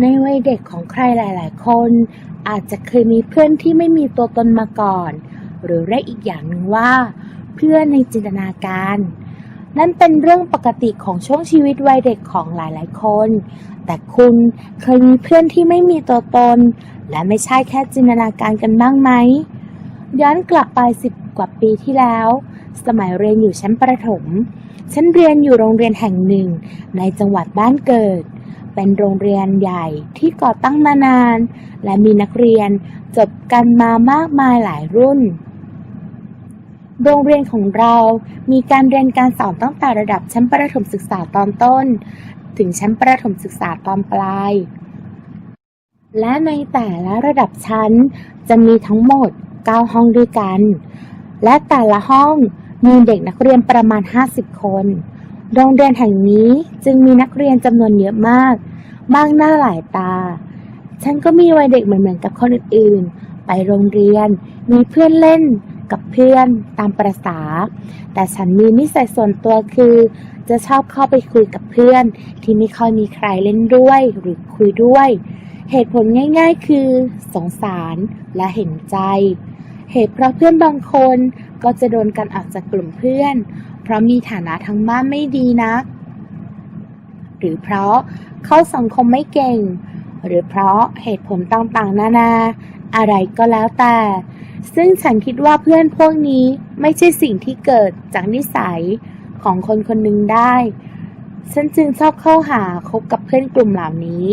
ในวัยเด็กของใครหลาย ๆ คน อาจจะเคยมีเพื่อนที่ไม่มีตัวตนมาก่อน หรือเรียกอีกอย่างหนึ่งว่า เพื่อนในจินตนาการ นั่นเป็นเรื่องปกติของช่วงชีวิตวัยเด็กของหลาย ๆ คน แต่คุณเคยมีเพื่อนที่ไม่มีตัวตน และไม่ใช่แค่จินตนาการกันบ้างไหมย้อนกลับไปสิบกว่าปีที่แล้ว สมัยเรียนอยู่ชั้นประถม ฉันเรียนอยู่โรงเรียนแห่งหนึ่งในจังหวัดบ้านเกิด เป็นโรงเรียนใหญ่ที่ก่อตั้งมานาน และมีนักเรียนจบกันมามากมายหลายรุ่น โรงเรียนของเรามีการเรียนการสอนตั้งแต่ระดับชั้นประถมศึกษาตอนต้น ถึงชั้นประถมศึกษาตอนปลาย และในแต่ละระดับชั้นจะมีทั้งหมด 9 ห้องด้วยกัน และแต่ละห้องมีเด็กนักเรียนประมาณ 50 คน โรงเรียนแห่งนี้จึงมีนักเรียนจำนวนเยอะมาก มากหน้าหลายตา ฉันก็มีวัยเด็กเหมือนๆกับคนอื่นๆ ไปโรงเรียน มีเพื่อนเล่นกับเพื่อนตามประษา แต่ฉันมีนิสัยส่วนตัวคือ จะชอบเข้าไปคุยกับเพื่อน ที่ไม่ค่อยมีใครเล่นด้วยหรือคุยด้วย เหตุผลง่าย ๆ คือ สงสารและเห็นใจ เหตุเพราะเพื่อนบางคนก็จะโดนกันออกจากกลุ่มเพื่อน เพราะมีฐานะทางบ้านไม่ดีนัก หรือเพราะเข้าสังคมไม่เก่ง หรือเพราะเหตุผลต่างๆ นานา อะไรก็แล้วแต่ ซึ่งฉันคิดว่าเพื่อนพวกนี้ไม่ใช่สิ่งที่เกิดจากนิสัยของคนคนหนึ่งได้ ฉันจึงชอบเข้าหาคบกับเพื่อนกลุ่มเหล่านี้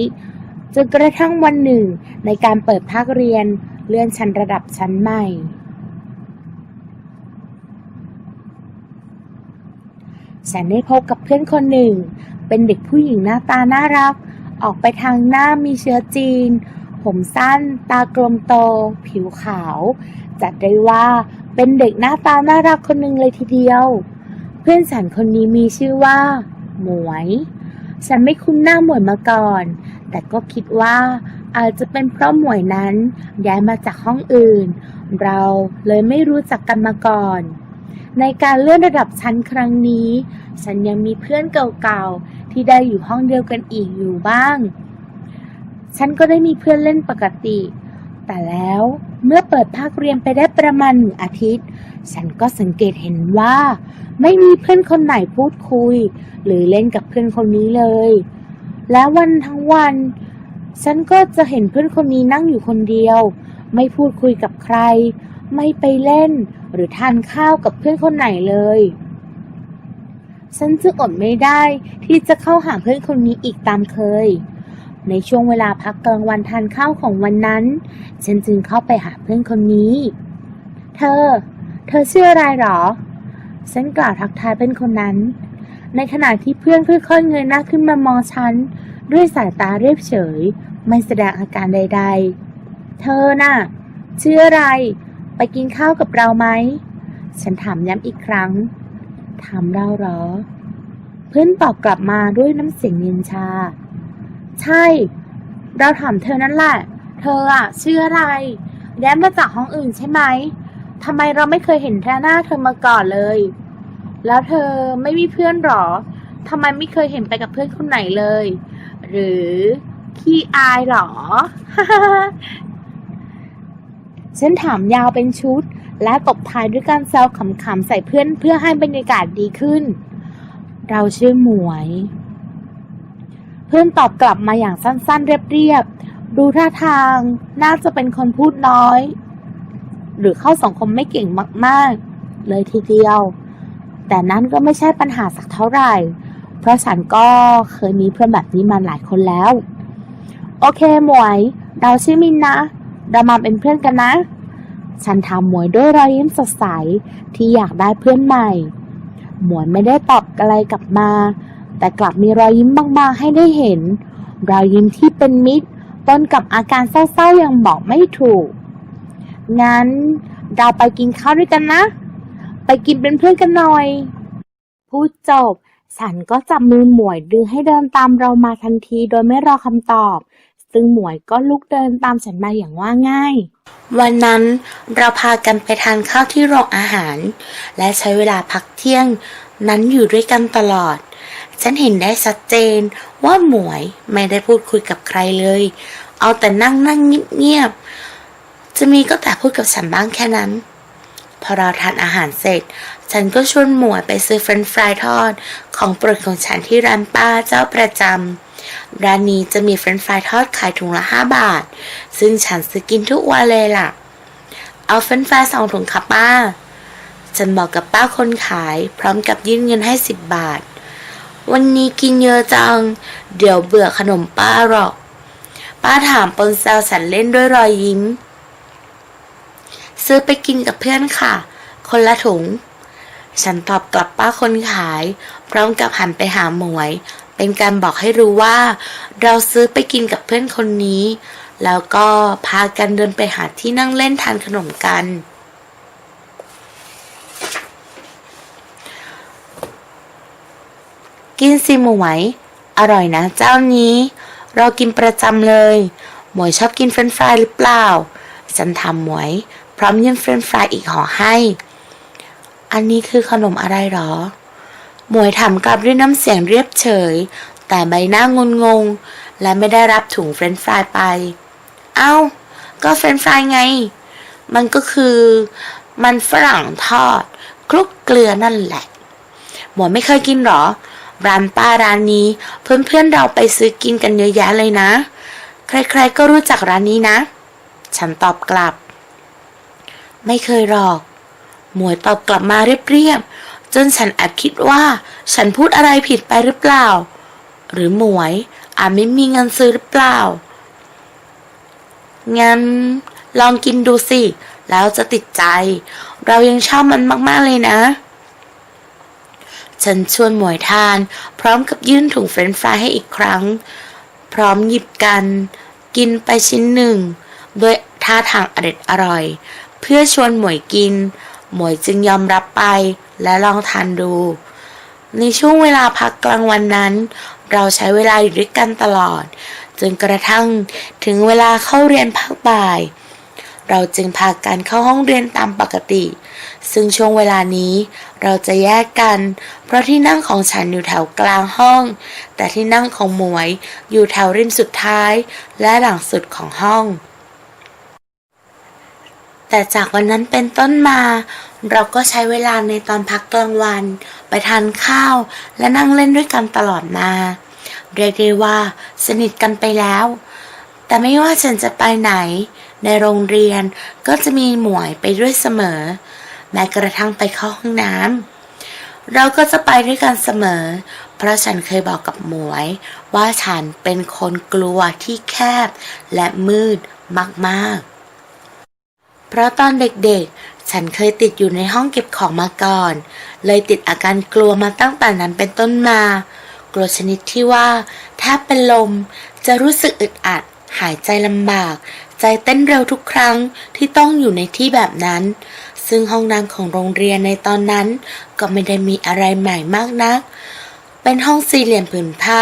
จนกระทั่งวันหนึ่งในการเปิดภาคเรียนเลื่อนชั้นระดับชั้นใหม่ ฉันได้พบกับเพื่อนคนหนึ่ง เป็นเด็กผู้หญิงหน้าตาน่ารัก ออกไปทางหน้ามีเชื้อจีน ผมสั้น ตากลมโต ผิวขาว จัดได้ว่าเป็นเด็กหน้าตาน่ารักคนหนึ่งเลยทีเดียว เพื่อนฉันคนนี้มีชื่อว่า หมวย ฉันไม่คุ้นหน้าหมวยมาก่อน แต่ก็คิดว่าอาจจะเป็นเพราะหมวยนั้นย้ายมาจากห้องอื่น เราเลยไม่รู้จักกันมาก่อน ในการเลื่อนระดับชั้นครั้งนี้ ฉันยังมีเพื่อนเก่าๆ ที่ได้อยู่ห้องเดียวกันอีกอยู่บ้าง ฉันก็ได้มีเพื่อนเล่นปกติ แต่แล้วเมื่อเปิดภาคเรียนไปได้ประมาณหนึ่งอาทิตย์ ฉันก็สังเกตเห็นว่า ไม่มีเพื่อนคนไหนพูดคุย หรือเล่นกับเพื่อนคนนี้เลย และวันทั้งวัน ฉันก็จะเห็นเพื่อนคนนี้นั่งอยู่คนเดียว ไม่พูดคุยกับใคร ไม่ไปเล่น หรือทานข้าวกับเพื่อนคนไหนเลย ฉันจึงอดไม่ได้ที่จะเข้าหาเพื่อนคนนี้อีกตามเคย ในช่วงเวลาพักกลางวันทานข้าวของวันนั้น ฉันจึงเข้าไปหาเพื่อนคนนี้ เธอ เธอชื่ออะไรหรอ ฉันกล่าวทักทายเพื่อนคนนั้น ในขณะที่เพื่อนค่อยๆเงยหน้าขึ้นมามองฉัน ด้วยสายตาเรียบเฉย ไม่แสดงอาการใด ๆ เธอน่ะชื่ออะไร ไปกินข้าวกับเราไหม ฉันถามย้ำอีกครั้ง ถามเราเหรอ เพื่อนตอบกลับมาด้วยน้ำเสียงเย็นชา ใช่ เราถามเธอนั่นแหละ เธออะชื่ออะไร แย้ายมาจากห้องอื่นใช่ไหมทำไมเราไม่เคยเห็นหน้าเธอมาก่อนเลย แล้วเธอไม่มีเพื่อนหรอทำไมไม่เคยเห็นไปกับเพื่อนคนไหนเลย หรือขี้อายหรอ ฉันถามยาวเป็นชุด และตบท้ายด้วยการแซวขำๆใส่เพื่อนเพื่อให้บรรยากาศดีขึ้น เราชื่อหมวย เพื่อนตอบกลับมาอย่างสั้นๆ เรียบๆ ดูท่าทางน่าจะเป็นคนพูดน้อย หรือเข้าสังคมไม่เก่งมากๆ เลยทีเดียว แต่นั้นก็ไม่ใช่ปัญหาสักเท่าไหร่ เพราะฉันก็เคยมีเพื่อนแบบนี้มาหลายคนแล้ว โอเคหมวย เราชื่อมินนะ เรามาเป็นเพื่อนกันนะ ฉันถามหมวยด้วยรอยยิ้มสดใสที่อยากได้เพื่อนใหม่ หมวยไม่ได้ตอบอะไรกลับมา แต่กลับมีรอยยิ้มบางๆให้ได้เห็น รอยยิ้มที่เป็นมิตรปนกับอาการเศร้าๆยังบอกไม่ถูก งั้นเราไปกินข้าวด้วยกันนะ ไปกินเป็นเพื่อนกันหน่อย พูดจบฉันก็จับมือหมวยดึงให้เดินตามเรามาทันทีโดยไม่รอคำตอบ ซึ่งหมวยก็ลุกเดินตามฉันมาอย่างว่าง่าย วันนั้นเราพากันไปทานข้าวที่โรงอาหาร และใช้เวลาพักเที่ยง นั้นอยู่ด้วยกันตลอด ฉันเห็นได้ชัดเจนว่าหมวยไม่ได้พูดคุยกับใครเลย เอาแต่นั่งนั่งเงียบๆจะมีก็แต่พูดกับฉันบ้างแค่นั้น พอเราทานอาหารเสร็จ ฉันก็ชวนหมวยไปซื้อเฟรนฟรายทอด ของโปรดของฉันที่ร้านป้าเจ้าประจำ ร้านนี้จะมีเฟรนฟรายทอดขายถุงละห้าบาท ซึ่งฉันซื้อกินทุกวันเลยล่ะ เอาเฟรนฟรายสองถุงค่ะป้า ฉันบอกกับป้าคนขายพร้อมกับยื่นเงินให้สิบบาท วันนี้กินเยอะจัง เดี๋ยวเบื่อขนมป้าหรอก ป้าถามปนแซวสันเล่นด้วยรอยยิ้ม ซื้อไปกินกับเพื่อนค่ะ คนละถุง ฉันตอบกลับป้าคนขาย พร้อมกับหันไปหาหมวย เป็นการบอกให้รู้ว่า เราซื้อไปกินกับเพื่อนคนนี้ แล้วก็พากันเดินไปหาที่นั่งเล่นทานขนมกัน กินสิหมวย อร่อยนะเจ้านี้ เรากินประจำเลย หมวยชอบกินเฟรนฟรายหรือเปล่า ฉันถามหมวย พร้อมยื่นเฟรนฟรายอีกห่อให้ อันนี้คือขนมอะไรหรอ หมวยถามกลับด้วยน้ำเสียงเรียบเฉย แต่ใบหน้างุนงง และไม่ได้รับถุงเฟรนฟรายไป เอ้า ก็เฟรนฟรายไง มันก็คือ มันฝรั่งทอด คลุกเกลือนั่นแหละ หมวยไม่เคยกินหรอ ร้านป้าร้านนี้ เพื่อนๆเราไปซื้อกินกันเยอะแยะเลยนะ ใครๆก็รู้จักร้านนี้นะ ฉันตอบกลับ ไม่เคยหรอก หมวยตอบกลับมาเรียบๆ จนฉันแอบคิดว่า ฉันพูดอะไรผิดไปหรือเปล่า หรือหมวยอาจไม่มีเงินซื้อหรือเปล่า งั้น ลองกินดูสิ แล้วจะติดใจ เรายังชอบมันมาก ๆ เลยนะ ฉันชวนหมวยทาน พร้อมกับยื่นถุงเฟรนฟรายให้อีกครั้ง พร้อมหยิบกัน กินไปชิ้นหนึ่ง ด้วยท่าทางอร็ดอร่อย เพื่อชวนหมวยกิน หมวยจึงยอมรับไปและลองทานดู ในช่วงเวลาพักกลางวันนั้น เราใช้เวลาอยู่ด้วยกันตลอด จนกระทั่งถึงเวลาเข้าเรียนภาคบ่าย เราจึงพากันเข้าห้องเรียนตามปกติ ซึ่งช่วงเวลานี้เราจะแยกกัน เพราะที่นั่งของฉันอยู่แถวกลางห้อง แต่ที่นั่งของหมวยอยู่แถวริมสุดท้ายและหลังสุดของห้อง แต่จากวันนั้นเป็นต้นมา เราก็ใช้เวลาในตอนพักกลางวัน ไปทานข้าว และนั่งเล่นด้วยกันตลอดมา เรียกได้ว่า สนิทกันไปแล้ว แต่ไม่ว่าฉันจะไปไหน ในโรงเรียนก็จะมีหมวยไปด้วยเสมอ แม้กระทั่งไปเข้าห้องน้ำเราก็จะไปด้วยกันเสมอ เพราะฉันเคยบอกกับหมวย ว่าฉันเป็นคนกลัวที่แคบและมืดมากๆ เพราะตอนเด็กๆ ฉันเคยติดอยู่ในห้องเก็บของมาก่อน เลยติดอาการกลัวมาตั้งแต่นั้นเป็นต้นมา กลัวชนิดที่ว่า ถ้าเป็นลม จะรู้สึกอึดอัด หายใจลำบาก ใจเต้นเร็วทุกครั้งที่ต้องอยู่ในที่แบบนั้น ซึ่งห้องน้ำของโรงเรียนในตอนนั้น ก็ไม่ได้มีอะไรใหม่มากนักเป็นห้องสี่เหลี่ยมผืนผ้า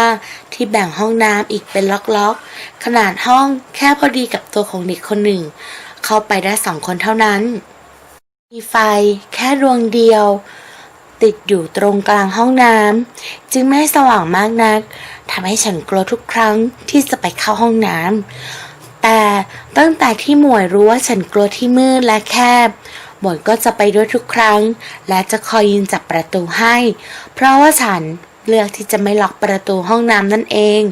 ที่แบ่งห้องน้ำอีกเป็นล็อกๆ ขนาดห้องแค่พอดีกับตัวของเด็กคนหนึ่ง เข้าไปได้สองคนเท่านั้น มีไฟแค่ดวงเดียว ติดอยู่ตรงกลางห้องน้ำจึงไม่สว่างมากนักทำให้ฉันกลัวทุกครั้งที่จะไปเข้าห้องน้ำแต่ตั้งแต่ที่หมวยรู้ว่าฉันกลัวที่มืดและแคบหมวยก็จะไปด้วยทุกครั้ง และจะคอยยืนจับประตูให้ เพราะว่าฉันเลือกที่จะไม่ล็อกประตูห้องน้ำนั่นเอง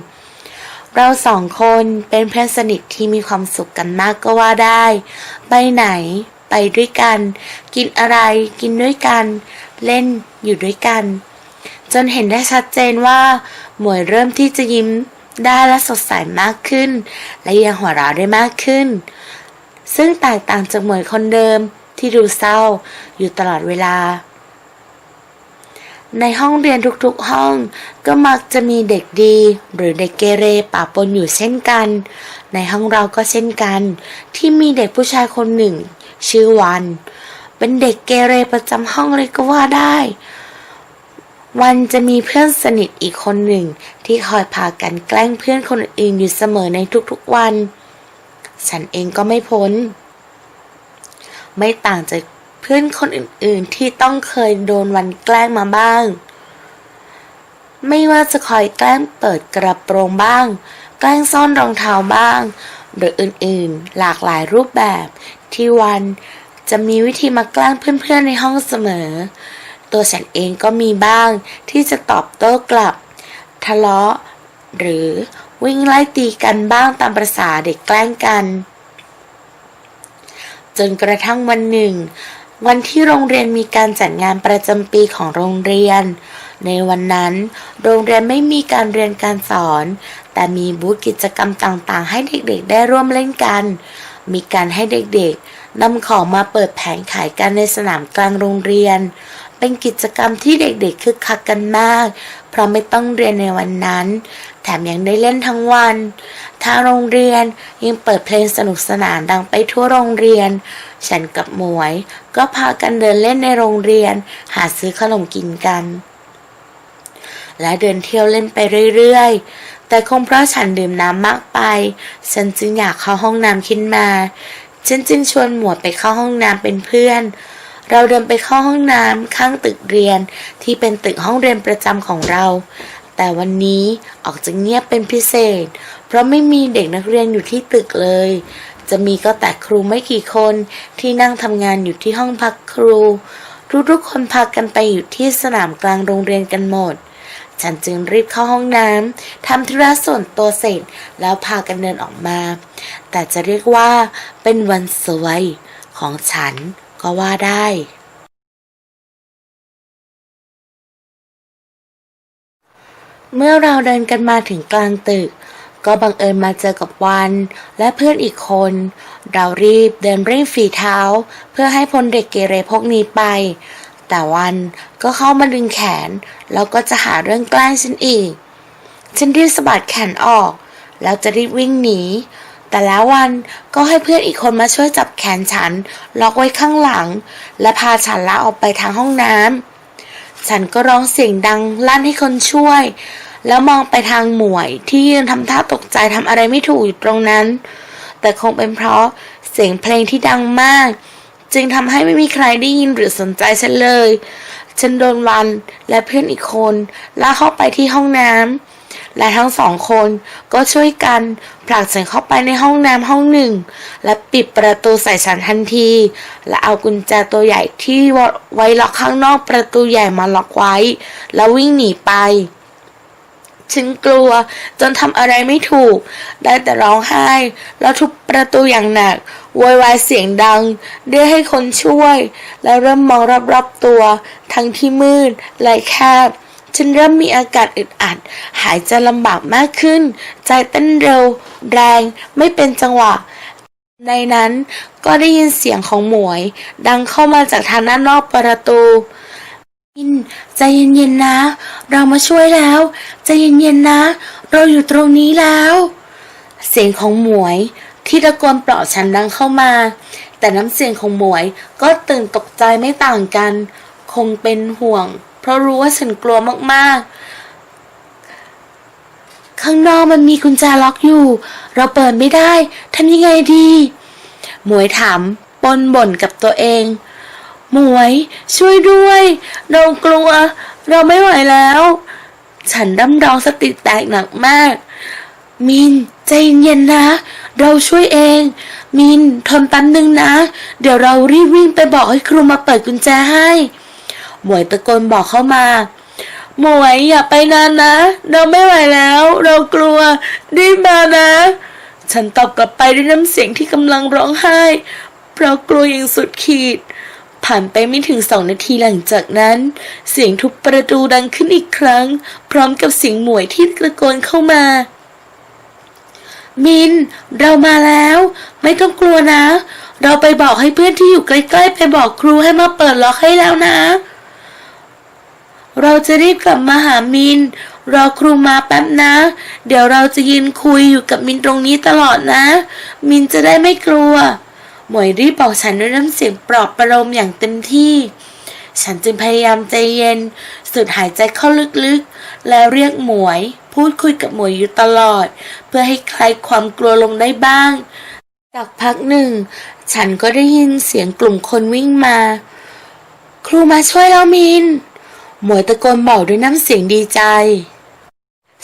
เราสองคนเป็นเพื่อนสนิทที่มีความสุขกันมากก็ว่าได้ ไปไหน ไปด้วยกัน กินอะไร กินด้วยกัน เล่นอยู่ด้วยกัน จนเห็นได้ชัดเจนว่า หมวยเริ่มที่จะยิ้มได้และสดใสมากขึ้น และยังหัวเราะได้มากขึ้น ซึ่งแตกต่างจากหมวยคนเดิมที่ดูเศร้าอยู่ตลอดเวลา ในห้องเรียนทุกๆห้อง ก็มักจะมีเด็กดี หรือเด็กเกเรปะปนอยู่เช่นกัน ในห้องเราก็เช่นกัน ที่มีเด็กผู้ชายคนหนึ่ง ชื่อวัน เป็นเด็กเกเรประจำห้องเลยก็ว่าได้ วันจะมีเพื่อนสนิทอีกคนหนึ่ง ที่คอยพากันแกล้งเพื่อนคนอื่นอยู่เสมอในทุกๆวัน ฉันเองก็ไม่พ้น ไม่ต่างจาก เพื่อนคนอื่นๆที่ต้องเคยโดนวันแกล้งมาบ้าง ไม่ว่าจะคอยแกล้งเปิดกระโปรงบ้าง แกล้งซ่อนรองเท้าบ้าง หรืออื่นๆ หลากหลายรูปแบบที่วันจะมีวิธีมาแกล้งเพื่อนๆในห้องเสมอ ตัวฉันเองก็มีบ้างที่จะตอบโต้กลับ ทะเลาะ หรือวิ่งไล่ตีกันบ้างตามประษาเด็กแกล้งกัน จนกระทั่งวันหนึ่ง วันที่โรงเรียนมีการจัดงานประจำปีของโรงเรียน ในวันนั้น โรงเรียนไม่มีการเรียนการสอน แต่มีบูธกิจกรรมต่างๆ ให้เด็กๆ ได้ร่วมเล่นกัน มีการให้เด็กๆนำของมาเปิดแผงขายกันในสนามกลางโรงเรียน เป็นกิจกรรมที่เด็กๆคึกคักกันมาก เพราะไม่ต้องเรียนในวันนั้น แถมยังได้เล่นทั้งวันทางโรงเรียนยังเปิดเพลงสนุกสนานดังไปทั่วโรงเรียน ฉันกับหมวย ก็พากันเดินเล่นในโรงเรียน หาซื้อขนมกินกัน และเดินเที่ยวเล่นไปเรื่อยๆ แต่คงเพราะฉันดื่มน้ำมากไป ฉันจึงอยากเข้าห้องน้ำขึ้นมา ฉันจึงชวนหมวดไปเข้าห้องน้ำเป็นเพื่อน เราเดินไปเข้าห้องน้ำข้างตึกเรียนที่เป็นตึกห้องเรียนประจำของเรา แต่วันนี้ออกจะเงียบเป็นพิเศษ เพราะไม่มีเด็กนักเรียนอยู่ที่ตึกเลย จะมีก็แต่ครูไม่กี่คนที่นั่งทำงานอยู่ที่ห้องพักครู ทุกๆคนพากันไปอยู่ที่สนามกลางโรงเรียนกันหมด ฉันจึงรีบเข้าห้องน้ำทำธุระส่วนตัวเสร็จแล้วพากันเดินออกมา แต่จะเรียกว่าเป็นวันสวยของฉันก็ว่าได้เมื่อเราเดินกันมาถึงกลางตึก ก็บังเอิญมาเจอกับวันและเพื่อนอีกคน เรารีบเดินเร่งฝีเท้า เพื่อให้พ้นเด็กเกเรพวกนี้ไป แต่วันก็เข้ามาดึงแขน แล้วก็จะหาเรื่องแกล้งฉันอีก ฉันรีบสะบัดแขนออก แล้วจะรีบวิ่งหนี แต่แล้ววันก็ให้เพื่อนอีกคนมาช่วยจับแขนฉัน ล็อกไว้ข้างหลัง และพาฉันละออกไปทางห้องน้ำฉันก็ร้องเสียงดังลั่นให้คนช่วย แล้วมองไปทางหมวยที่ยืนทำท่าตกใจทำอะไรไม่ถูกอยู่ตรงนั้น แต่คงเป็นเพราะเสียงเพลงที่ดังมาก จึงทำให้ไม่มีใครได้ยินหรือสนใจฉันเลย ฉันโดนวันและเพื่อนอีกคนลากเข้าไปที่ห้องน้ำและทั้งสองคนก็ช่วยกันผลักฉันเข้าไปในห้องน้ำห้องหนึ่ง และปิดประตูใส่ฉันทันที และเอากุญแจตัวใหญ่ที่ไว้ล็อกข้างนอกประตูใหญ่มาล็อกไว้ แล้ววิ่งหนีไป ฉันกลัว จนทำอะไรไม่ถูก ได้แต่ร้องไห้ แล้วทุบประตูอย่างหนักโวยวายเสียงดัง เรียกให้คนช่วย แล้วเริ่มมองรอบๆตัว ทั้งที่มืดและแคบ ฉันเริ่มมีอาการอึดอัด หายใจลำบากมากขึ้น ใจเต้นเร็ว แรง ไม่เป็นจังหวะ ในนั้นก็ได้ยินเสียงของหมวย ดังเข้ามาจากทางด้านนอกประตู มินใจเย็นๆนะ เรามาช่วยแล้ว ใจเย็นๆนะ เราอยู่ตรงนี้แล้ว เสียงของหมวยที่ตะโกนปลอบฉันดังเข้ามา แต่น้ำเสียงของหมวยก็ตื่นตกใจไม่ต่างกัน คงเป็นห่วง เพราะรู้ว่าฉันกลัวมากๆ ข้างนอกมันมีกุญแจล็อกอยู่ เราเปิดไม่ได้ทำยังไงดี หมวยถามปนบ่นกับตัวเอง หมวย ช่วยด้วย เรากลัว เราไม่ไหวแล้ว ฉันร่ำร้องสติแตกหนักมาก มินใจเย็นๆนะ เราช่วยเอง มินทนแป๊บนึงนะ เดี๋ยวเรารีบวิ่งไปบอกให้ครูมาเปิดกุญแจให้ หมวยตะโกนบอกเข้ามาหมวยอย่าไปนานนะ เราไม่ไหวแล้ว เรากลัวรีบมานะ ฉันตอบกลับไปด้วยน้ำเสียงที่กำลังร้องไห้ เพราะกลัวอย่างสุดขีด ผ่านไปไม่ถึงสองนาทีหลังจากนั้น เสียงทุบประตูดังขึ้นอีกครั้ง พร้อมกับเสียงหมวยที่ตะโกนเข้ามา มิน เรามาแล้ว ไม่ต้องกลัวนะ เราไปบอกให้เพื่อนที่อยู่ใกล้ๆ ไปบอกครูให้มาเปิดล็อกให้แล้วนะ เราจะรีบกลับมาหามิน รอครูมาแป๊บนะ เดี๋ยวเราจะยืนคุยอยู่กับมินตรงนี้ตลอดนะ มินจะได้ไม่กลัว หมวยรีบบอกฉันด้วยน้ำเสียงปลอบประโลมอย่างเต็มที่ ฉันจึงพยายามใจเย็น สุดหายใจเข้าลึกๆ แล้วเรียกหมวย พูดคุยกับหมวยอยู่ตลอด เพื่อให้คลายความกลัวลงได้บ้าง จากพักหนึ่ง ฉันก็ได้ยินเสียงกลุ่มคนวิ่งมา ครูมาช่วยแล้วมิน หมวยตะโกนบอกด้วยน้ำเสียงดีใจ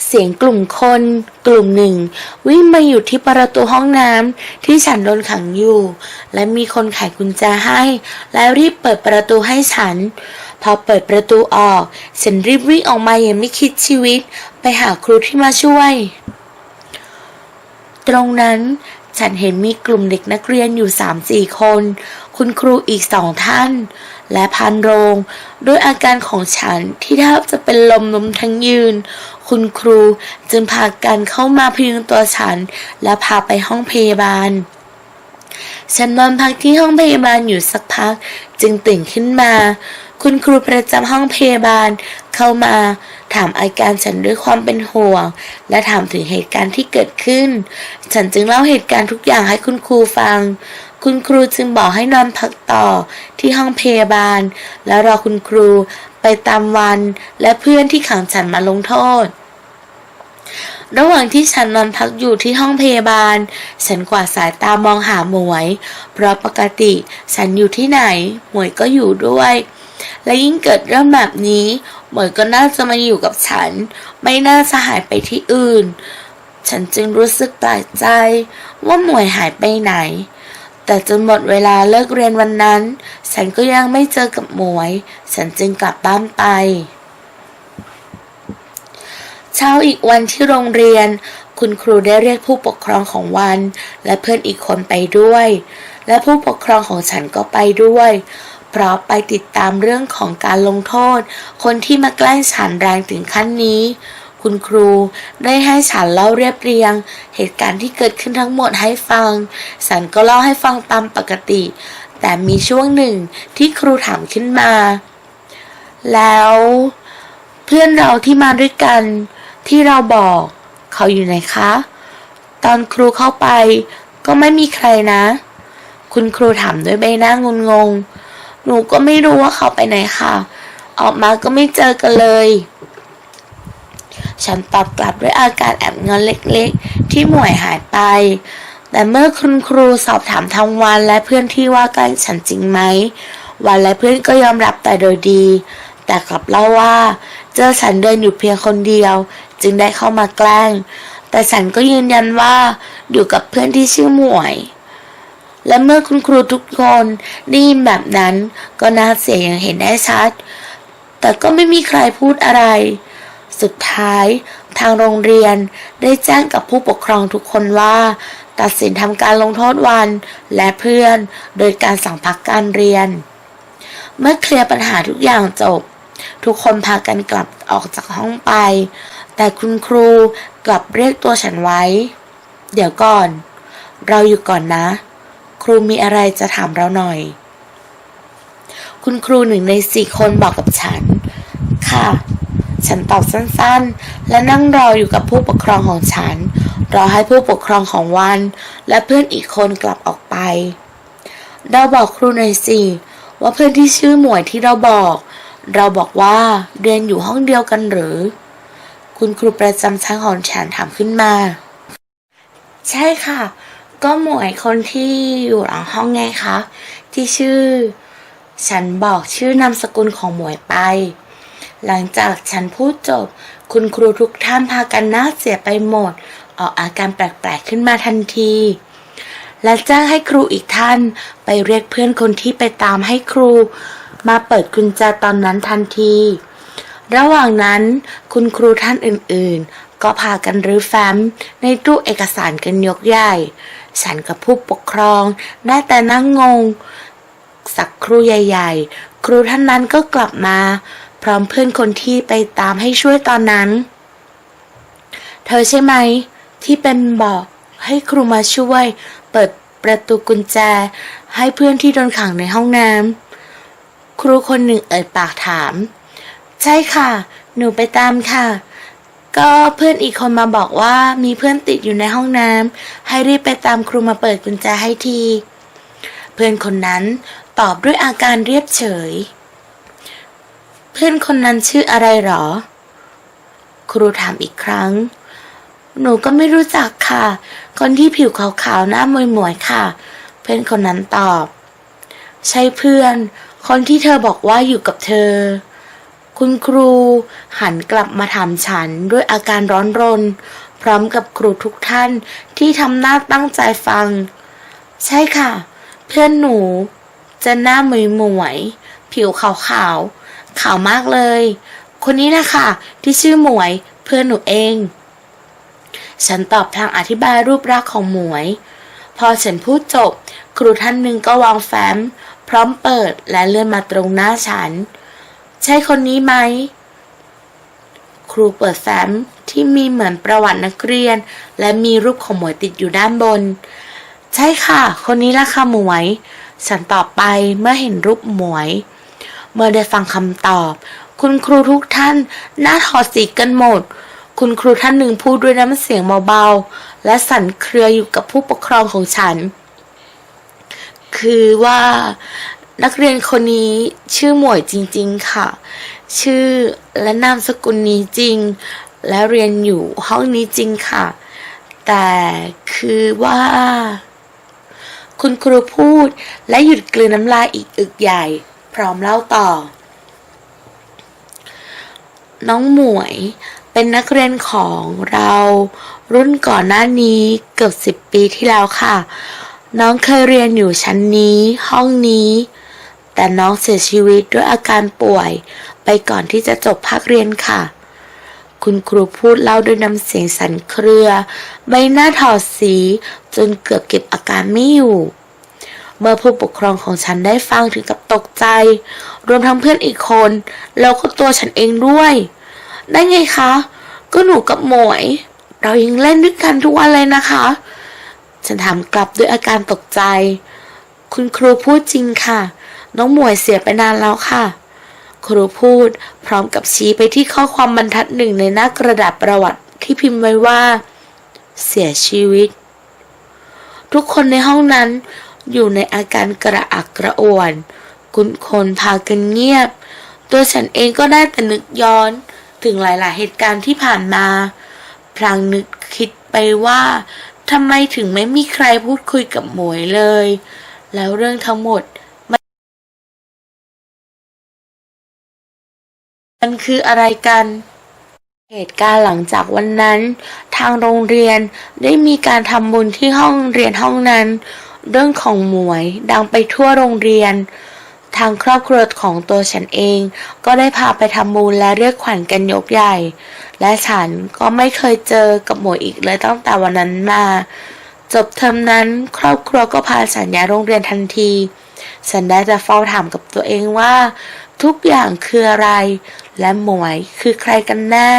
เสียงกลุ่มคน กลุ่มหนึ่ง วิ่งมาอยู่ที่ประตูห้องน้ำที่ฉันโดนขังอยู่ และมีคนไขกุญแจให้ และรีบเปิดประตูให้ฉัน พอเปิดประตูออก ฉันรีบวิ่งออกมาอย่างไม่คิดชีวิต ไปหาครูที่มาช่วย ตรงนั้นฉันเห็นมีกลุ่มเด็กนักเรียนอยู่สามสี่คน คุณครูอีกสองท่าน และพันโรง ด้วยอาการของฉันที่แทบจะเป็นลมล้มทั้งยืน คุณครูจึงพากันเข้ามาพยุงตัวฉัน และพาไปห้องพยาบาล ฉันนอนพักที่ห้องพยาบาลอยู่สักพัก จึงตื่นขึ้นมา คุณครูประจำห้องพยาบาลเข้ามา ถามอาการฉันด้วยความเป็นห่วง และถามถึงเหตุการณ์ที่เกิดขึ้น ฉันจึงเล่าเหตุการณ์ทุกอย่างให้คุณครูฟัง คุณครูจึงบอกให้นอนพักต่อที่ห้องพยาบาล แล้วรอคุณครูไปตามวันและเพื่อนที่ขังฉันมาลงโทษ ระหว่างที่ฉันนอนพักอยู่ที่ห้องพยาบาล ฉันกวาดสายตามองหาหมวย เพราะปกติฉันอยู่ที่ไหน หมวยก็อยู่ด้วย และยิ่งเกิดเรื่องแบบนี้ หมวยก็น่าจะมาอยู่กับฉัน ไม่น่าจะหายไปที่อื่น ฉันจึงรู้สึกแปลกใจว่าหมวยหายไปไหน แต่จนหมดเวลาเลิกเรียนวันนั้น ฉันก็ยังไม่เจอกับหมวย ฉันจึงกลับบ้านไป เช้าอีกวันที่โรงเรียน คุณครูได้เรียกผู้ปกครองของวัน และเพื่อนอีกคนไปด้วย และผู้ปกครองของฉันก็ไปด้วย เพราะไปติดตามเรื่องของการลงโทษ คนที่มาแกล้งฉันแรงถึงขั้นนี้ คุณครูได้ให้ฉันเล่าเรียบเรียง เหตุการณ์ที่เกิดขึ้นทั้งหมดให้ฟัง ฉันก็เล่าให้ฟังตามปกติ แต่มีช่วงหนึ่งที่ครูถามขึ้นมา แล้ว เพื่อนเราที่มาด้วยกันที่เราบอกเขาอยู่ไหนคะ ตอนครูเข้าไปก็ไม่มีใครนะ คุณครูถามด้วยใบหน้างุนงง หนูก็ไม่รู้ว่าเขาไปไหนค่ะ ออกมาก็ไม่เจอกันเลย ฉันตอบกลับด้วยอาการแอบเงินเล็กๆ ที่หมวยหายไป แต่เมื่อคุณครูสอบถามทางวันและเพื่อนที่ว่ากันฉันจริงไหม วันและเพื่อนก็ยอมรับแต่โดยดี แต่กลับเล่าว่า เจอฉันเดินอยู่เพียงคนเดียว จึงได้เข้ามาแกล้ง แต่ฉันก็ยืนยันว่าอยู่กับเพื่อนที่ชื่อหมวยและเมื่อคุณครูทุกคนได้ยินแบบนั้นก็น่าเสียอย่างเห็นได้ชัด แต่ก็ไม่มีใครพูดอะไร สุดท้าย ทางโรงเรียนได้แจ้งกับผู้ปกครองทุกคนว่า ตัดสินทำการลงโทษวันและเพื่อน โดยการสั่งพักการเรียน เมื่อเคลียร์ปัญหาทุกอย่างจบ ทุกคนพากันกลับออกจากห้องไป แต่คุณครูกลับเรียกตัวฉันไว้ เดี๋ยวก่อน เราอยู่ก่อนนะ ครูมีอะไรจะถามเราหน่อย คุณครูหนึ่งในสี่คนบอกกับฉัน ค่ะ ฉันตอบสั้นๆ และนั่งรออยู่กับผู้ปกครองของฉัน รอให้ผู้ปกครองของวัน และเพื่อนอีกคนกลับออกไป เราบอกครูหน่อยสิว่าเพื่อนที่ชื่อหมวยที่เราบอก เราบอกว่าเรียนอยู่ห้องเดียวกันหรือ คุณครูประจำชั้นของฉันถามขึ้นมา ใช่ค่ะ ก็หมวยคนที่อยู่หลังห้องไงคะที่ชื่อ ฉันบอกชื่อนามสกุลของหมวยไป หลังจากฉันพูดจบ คุณครูทุกท่านพากันหน้าเสียไปหมด ออกอาการแปลกๆขึ้นมาทันที และแจ้งให้ครูอีกท่านไปเรียกเพื่อนคนที่ไปตามให้ครู มาเปิดกุญแจตอนนั้นทันที ระหว่างนั้นคุณครูท่านอื่นๆ ก็พากันรื้อแฟ้มในตู้เอกสารกันยกใหญ่ ฉันกับผู้ปกครองได้แต่นั่งงง สักครู่ใหญ่ ๆ ครูท่านนั้นก็กลับมา ร้อมเพื่อนคนที่ไปตามให้ช่วยตอนนั้น เธอใช่ไหม ที่เป็นบอกให้ครูมาช่วย เปิดประตูกุญแจ ให้เพื่อนที่โดนขังในห้องน้ำครูคนหนึ่งเอ่ยปากถาม ใช่ค่ะ หนูไปตามค่ะ ก็เพื่อนอีกคนมาบอกว่ามีเพื่อนติดอยู่ในห้องน้ำให้รีบไปตามครูมาเปิดกุญแจให้ที เพื่อนคนนั้นตอบด้วยอาการเรียบเฉย เพื่อนคนนั้นชื่ออะไรหรอ ครูถามอีกครั้ง หนูก็ไม่รู้จักค่ะ คนที่ผิวขาวๆหน้ามวยหมวยๆค่ะ เพื่อนคนนั้นตอบ ใช่เพื่อน คนที่เธอบอกว่าอยู่กับเธอ คุณครูหันกลับมาถามฉันด้วยอาการร้อนรน พร้อมกับครูทุกท่านที่ทำหน้าตั้งใจฟัง ใช่ค่ะ เพื่อนหนู จะหน้าหมวยหมวยๆผิวขาวๆ ขาวมากเลย คนนี้นะคะที่ชื่อหมวยเพื่อนหนูเอง ฉันตอบทางอธิบายรูปร่างของหมวย พอฉันพูดจบ ครูท่านหนึ่งก็วางแฟ้ม พร้อมเปิดและเลื่อนมาตรงหน้าฉัน ใช่คนนี้ไหม ครูเปิดแฟ้มที่มีเหมือนประวัตินักเรียน และมีรูปของหมวยติดอยู่ด้านบน ใช่ค่ะ คนนี้ละค่ะหมวย ฉันตอบไปเมื่อเห็นรูปหมวย เมื่อได้ฟังคำตอบ คุณครูทุกท่านหน้าถอดสีกันหมด คุณครูท่านหนึ่งพูดด้วยน้ำเสียงเบาๆ และสั่นเครืออยู่กับผู้ปกครองของฉัน คือว่านักเรียนคนนี้ชื่อหมวยจริงๆค่ะ ชื่อและนามสกุลนี้จริง และเรียนอยู่ห้องนี้จริงค่ะ แต่คือว่า คุณครูพูดและหยุดกลืนน้ำลายอีกอึกใหญ่ พร้อมเล่าต่อ น้องหมวยเป็นนักเรียนของเรารุ่นก่อนหน้านี้เกือบสิบปีที่แล้วค่ะ น้องเคยเรียนอยู่ชั้นนี้ห้องนี้ แต่น้องเสียชีวิตด้วยอาการป่วย ไปก่อนที่จะจบภาคเรียนค่ะ คุณครูพูดเล่าด้วยน้ำเสียงสั่นเครือ ใบหน้าถอดสีจนเกือบเก็บอาการไม่อยู่ เมื่อผู้ปกครองของฉันได้ฟังถึงกับตกใจ รวมทั้งเพื่อนอีกคน แล้วก็ตัวฉันเองด้วย ได้ไงคะ ก็หนูกับหมวย เรายังเล่นด้วยกันทุกวันเลยนะคะ ฉันถามกลับด้วยอาการตกใจ คุณครูพูดจริงค่ะ น้องหมวยเสียไปนานแล้วค่ะ ครูพูดพร้อมกับชี้ไปที่ข้อความบรรทัดหนึ่งในหน้ากระดาษประวัติที่พิมพ์ไว้ว่า เสียชีวิตทุกคนในห้องนั้น อยู่ในอาการกระอักกระอ่วน คุณคนพากันเงียบ ตัวฉันเองก็ได้แต่นึกย้อนถึงหลาย ๆ เหตุการณ์ที่ผ่านมา พลางนึกคิดไปว่าทำไมถึงไม่มีใครพูดคุยกับหมวยเลย แล้วเรื่องทั้งหมด มันคืออะไรกัน เหตุการณ์หลังจากวันนั้น ทางโรงเรียนได้มีการทำบุญที่ห้องเรียนห้องนั้น เรื่องของหมวยดังไปทั่วโรงเรียน ทางครอบครัวของตัวฉันเอง ก็ได้พาไปทำบุญและเรียกขวัญกันยกใหญ่ และฉันก็ไม่เคยเจอกับหมวยอีกเลยตั้งแต่วันนั้นมา จบเทอมนั้นครอบครัวก็พาฉันย้ายโรงเรียนทันที ฉันได้แต่เฝ้าถามกับตัวเองว่า ทุกอย่างคืออะไร และหมวยคือใครกันแน่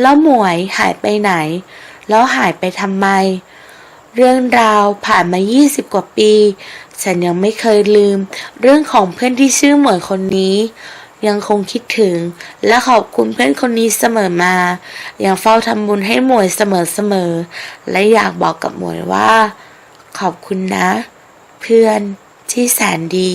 แล้วหมวยหายไปไหน แล้วหายไปทำไม เรื่องราวผ่านมา 20 กว่าปี ฉันยังไม่เคยลืม เรื่องของเพื่อนที่ชื่อเหมือนคนนี้ ยังคงคิดถึง และขอบคุณเพื่อนคนนี้เสมอมา ยังเฝ้าทำบุญให้หมวยเสมอๆ และอยากบอกกับหมวยว่า ขอบคุณนะ เพื่อนที่แสนดี